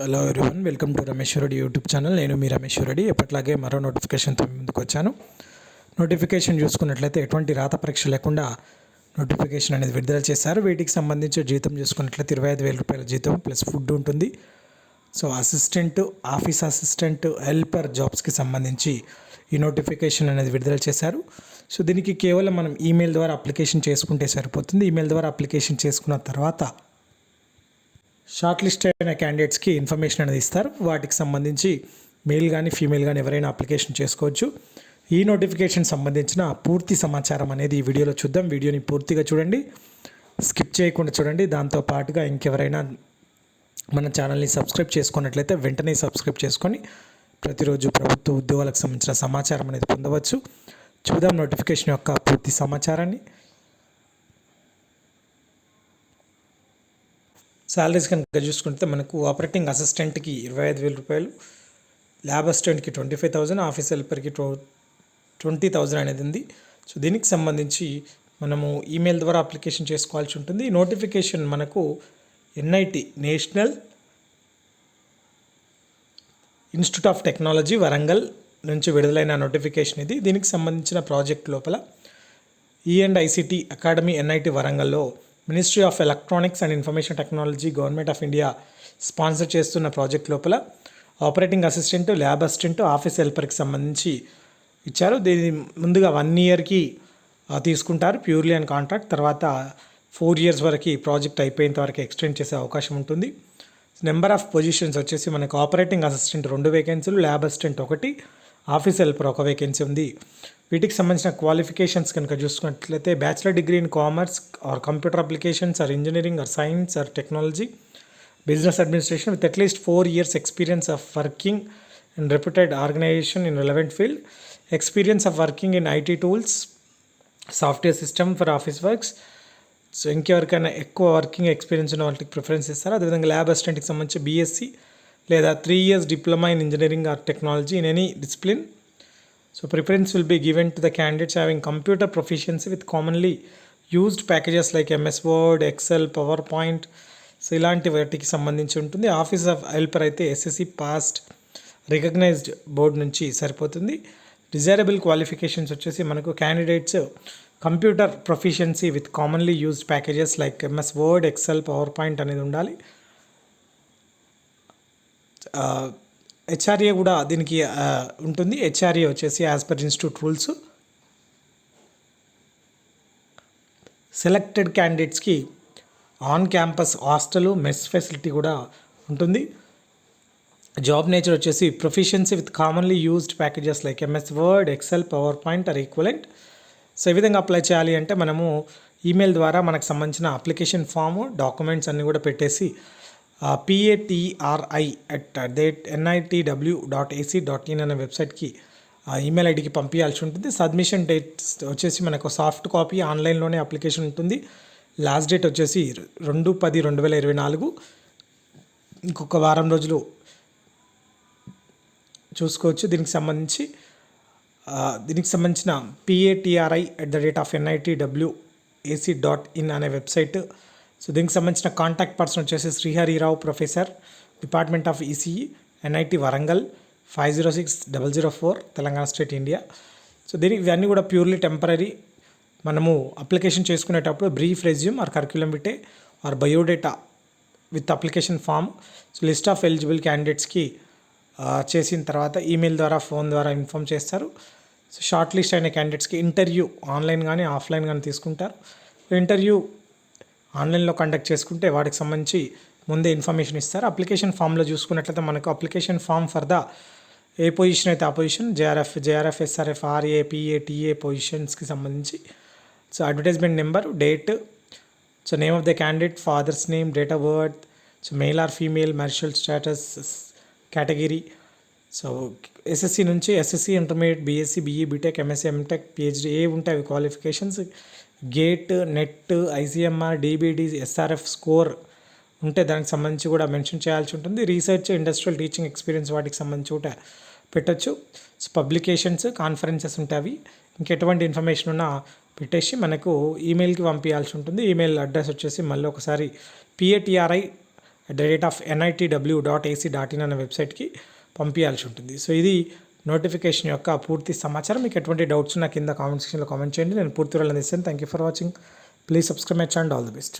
Hello everyone welcome to రమేశ్వరుడి YouTube channel నేను మీ రమేశ్వరుడి ఎప్పట్లాగే మరో నోటిఫికేషన్తో ముందుకు వచ్చాను. నోటిఫికేషన్ చూసుకున్నట్లయితే ఎటువంటి రాత పరీక్ష లేకుండా నోటిఫికేషన్ అనేది విడుదల చేశారు. వీటికి సంబంధించి జీతం చూసుకున్నట్లయితే ఇరవై ఐదు వేల రూపాయల జీతం ప్లస్ ఫుడ్ ఉంటుంది. So assistant office assistant helper జాబ్స్కి సంబంధించి ఈ నోటిఫికేషన్ అనేది విడుదల చేశారు. సో దీనికి కేవలం మనం ఈమెయిల్ ద్వారా అప్లికేషన్ చేసుకుంటే సరిపోతుంది. ఈమెయిల్ ద్వారా అప్లికేషన్ చేసుకున్న తర్వాత షార్ట్ లిస్ట్ అయిన క్యాండిడేట్స్కి ఇన్ఫర్మేషన్ అనేది ఇస్తారు. వాటికి సంబంధించి మేల్ కానీ ఫీమేల్ కానీ ఎవరైనా అప్లికేషన్ చేసుకోవచ్చు. ఈ నోటిఫికేషన్ సంబంధించిన పూర్తి సమాచారం అనేది ఈ వీడియోలో చూద్దాం. వీడియోని పూర్తిగా చూడండి. స్కిప్ చేయకుండా చూడండి. దాంతో పాటుగా ఇంకెవరైనా మన ఛానల్ని సబ్స్క్రైబ్ చేసుకున్నట్లయితే వెంటనే సబ్స్క్రైబ్ చేసుకొని ప్రతిరోజు ప్రభుత్వ ఉద్యోగాలకు సంబంధించిన సమాచారం అనేది పొందవచ్చు. చూద్దాం నోటిఫికేషన్ యొక్క పూర్తి సమాచారాన్ని. శాలరీస్ కనుక చూసుకుంటే మనకు ఆపరేటింగ్ అసిస్టెంట్కి ఇరవై ఐదు వేల రూపాయలు ల్యాబ్ అసిస్టెంట్కి ట్వంటీ ఫైవ్ థౌజండ్ ఆఫీస్ హెల్పర్కి ట్వ ట్వంటీ థౌజండ్ అనేది ఉంది. సో దీనికి సంబంధించి మనము ఈమెయిల్ ద్వారా అప్లికేషన్ చేసుకోవాల్సి ఉంటుంది. నోటిఫికేషన్ మనకు NIT national institute of technology Warangal నుంచి విడుదలైన నోటిఫికేషన్ ఇది. దీనికి సంబంధించిన ప్రాజెక్ట్ లోపల ఈ అండ్ ఐసిటి అకాడమీ ఎన్ఐటి వరంగల్లో ministry of electronics and information technology government of India sponsor చేస్తున్న ప్రాజెక్ట్ లోపల operating assistant lab assistant office హెల్పర్కి సంబంధించి ఇచ్చారు. దీని ముందుగా వన్ ఇయర్కి తీసుకుంటారు. ప్యూర్లీ అండ్ కాంట్రాక్ట్ తర్వాత ఫోర్ ఇయర్స్ వరకు ప్రాజెక్ట్ అయిపోయేంత వరకు ఎక్స్టెండ్ చేసే అవకాశం ఉంటుంది. నెంబర్ ఆఫ్ పొజిషన్స్ వచ్చేసి మనకు ఆపరేటింగ్ అసిస్టెంట్ రెండు వేకెన్సీలు ల్యాబ్ అసిస్టెంట్ ఒకటి ఆఫీస్ హెల్పర్ ఒక వేకెన్సీ ఉంది. వీటికి సంబంధించిన క్వాలిఫికేషన్స్ కనుక చూసుకున్నట్లయితే bachelor degree in commerce or computer applications or engineering or science or technology business administration with at least four years experience of working in reputed organisation in relevant field experience of working in IT tools software system for office works so ఇంకెవరికైనా ఎక్కువ working experience ఉన్న వాళ్ళకి preference ఇస్తారు? అదేవిధంగా lab అసిస్టెంట్కి సంబంధించి BSc లేదా three years diploma in engineering or technology in any discipline so preference will be given to the candidates having computer proficiency with commonly used packages like MS word excel power point so ఇలాంటి వాటికి సంబంధించి ఉంటుంది. Office of helper అయితే SSC passed recognised board నుంచి సరిపోతుంది. Desirable qualifications వచ్చేసి మనకు candidates computer proficiency with commonly used packages like MS word excel power point అనేది ఉండాలి. హెచ్ఆర్ఏ కూడా దీనికి ఉంటుంది. హెచ్ఆర్ఏ వచ్చేసి as per institute rules selected క్యాండిడేట్స్కి on campus hostel mess facility కూడా ఉంటుంది. జాబ్ నేచర్ వచ్చేసి proficiency with commonly used packages like MS word excel power point or equivalent so ఈ విధంగా అప్లై చేయాలి అంటే మనము ఈమెయిల్ ద్వారా మనకు సంబంధించిన అప్లికేషన్ ఫామ్ డాక్యుమెంట్స్ అన్నీ కూడా పెట్టేసి PATRI at date NITW dot AC dot in అనే వెబ్సైట్కి ఈమెయిల్ ఐడికి పంపించాల్సి ఉంటుంది. సబ్మిషన్ డేట్ వచ్చేసి మనకు సాఫ్ట్ కాపీ ఆన్లైన్లోనే అప్లికేషన్ ఉంటుంది. లాస్ట్ డేట్ వచ్చేసి రెండు పది రెండు వేల ఇరవై నాలుగు. ఇంకొక వారం రోజులు చూసుకోవచ్చు. దీనికి సంబంధించి దీనికి సంబంధించిన PATRI at the rate of NIT W AC dot in అనే వెబ్సైట్ సో దీనికి సంబంధించిన కాంటాక్ట్ పర్సన్ వచ్చేసి Sriharirao professor department of ECE NIT Warangal five zero six double zero four Telangana state India so దీనికి ఇవన్నీ కూడా purely temporary మనము application చేసుకునేటప్పుడు brief resume or curriculum vitae or biodata with application form so list of eligible క్యాండిడేట్స్కి చేసిన తర్వాత email ద్వారా phone ద్వారా ఇన్ఫామ్ చేస్తారు. సో షార్ట్ లిస్ట్ అయిన క్యాండిడేట్స్కి ఇంటర్వ్యూ ఆన్లైన్ కానీ ఆఫ్లైన్ కానీ తీసుకుంటారు. ఇంటర్వ్యూ ఆన్లైన్లో కండక్ట్ చేసుకుంటే వాటికి సంబంధించి ముందే ఇన్ఫర్మేషన్ ఇస్తారు. అప్లికేషన్ ఫామ్లో చూసుకున్నట్లయితే మనకు application form for the A position అయితే ఆ position JRF JRF SRF RA PA TA పొజిషన్స్కి సంబంధించి. So advertisement number date so name of the candidate father's name date of birth so male or female marital status category so SSC నుంచి SSC intermediate BSc BE BTech MSc MTech PhD ఏ ఉంటాయి అవి qualifications GATE NET ICMR DBD SRF score ఉంటే దానికి సంబంధించి కూడా mention చేయాల్సి ఉంటుంది. Research industrial teaching experience వాటికి సంబంధించి కూడా పెట్టచ్చు. సో పబ్లికేషన్స్ కాన్ఫరెన్సెస్ ఉంటాయి ఇంకెటువంటి ఇన్ఫర్మేషన్ ఉన్నా పెట్టేసి మనకు ఈమెయిల్కి పంపించాల్సి ఉంటుంది. ఈమెయిల్ అడ్రస్ వచ్చేసి మళ్ళీ ఒకసారి PATRI at the rate of NITW dot AC dot in అనే వెబ్సైట్కి పంపించాల్సి ఉంటుంది. సో ఇది నోటిఫికేషన్ యొక్క పూర్తి సమాచారం. మీకు ఎటువంటి డౌట్స్ నా కింద కామెంట్ సెక్షన్లో కామెంట్ చేయండి. నేను పూర్తి వివరాలు అందిస్తాను. Thank you for watching please subscribe my channel all the best